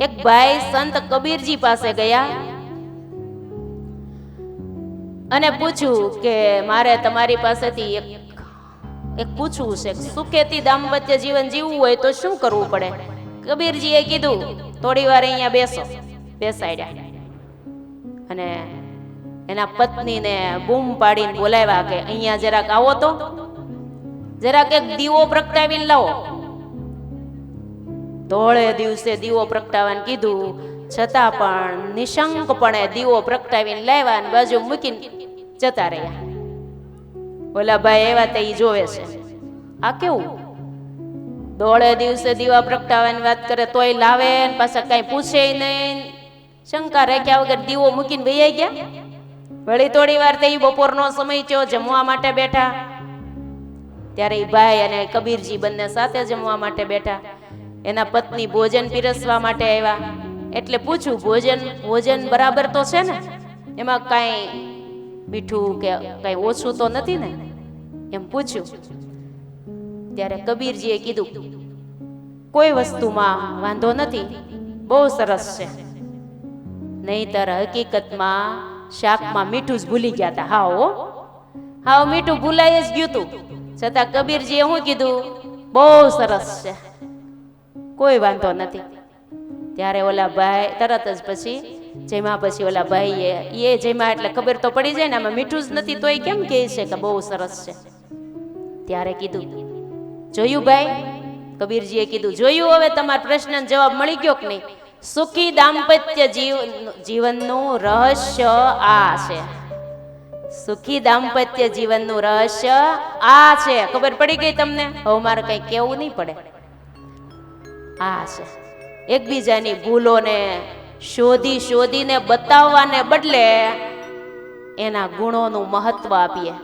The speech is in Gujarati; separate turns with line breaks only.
એક ભાઈ સંત કબીરજી પાસે ગયા. અને પૂછ્યું કે મારે તમારી પાસેથી એક એક પૂછવું છે સુખેથી દાંપત્ય જીવન જીવવું હોય તો શું કરવું પડે? કબીરજીએ કીધું, થોડી વાર અહીંયા બેસો. બેસાડ્યા. અને એના પત્નીને બૂમ પાડીને બોલાવ્યા કે અહીંયા જરાક આવો તો. જરાક એક દીવો પ્રગટાવીને લાવો. ધોળે દિવસે દીવો પ્રગટાવવાનું કીધું. છતાં પણ નિશંકપણે દીવો પ્રગટાવીને લાવ્યા બાજુ મૂકીને જતા રહ્યા. ઓલા ભાઈ એવા તે જોવે છે. આ કેવું? દોળે દિવસે દીવા પ્રગટાવવાની વાત કરે તોય લાવે ને પાછા કઈ પૂછે નહીં. શંકા રાખ્યા વગર દીવો મૂકીને વૈયા ગયા. વળી થોડી વાર તે બપોરનો સમય થયો જમવા માટે બેઠા. ત્યારે એ ભાઈ અને કબીરજી બંને સાથે જમવા માટે બેઠા. એના પત્ની ભોજન પીરસવા માટે આવ્યા. એટલે પૂછું ભોજન ભોજન બરાબર તો છે ને? એમાં કાંઈ મીઠું કે કાંઈ ઓછું તો નથી ને? એમ પૂછ્યું. ત્યારે કબીરજીએ કીધું, કોઈ વસ્તુમાં વાંધો નથી, બહુ સરસ છે. નહીતર હકીકતમાં શાકમાં મીઠું જ ભૂલી ગયા હતા હા હો. હાવ મીઠું ભૂલાઈ જ ગયું તું. છતાં કબીરજીએ શું કીધું, બહુ સરસ છે. કોઈ વાંધો નથી. ત્યારે ઓલા ભાઈ, તરત જ પછી જેમાં પછી ઓલા ભાઈ એ જેમાં એટલે ખબર તો પડી જાય ને, આમાં મીઠું જ નથી, તોય કેમ કહે છે કે બહુ સરસ છે. ત્યારે કીધું, જોયું ભાઈ? કબીરજીએ કીધું, જોયું હવે તમારા પ્રશ્ન જવાબ મળી ગયો કે નહીં? સુખી દાંપત્ય જીવ, જીવનનું રહસ્ય આ છે. સુખી દાંપત્ય જીવનનું રહસ્ય આ છે. ખબર પડી ગઈ તમને? હવે મારે કઈ કેવું નહીં પડે. આ છે એકબીજાની ભૂલોને શોધી શોધીને બતાવવાને બદલે એના ગુણોનું મહત્વ આપીએ.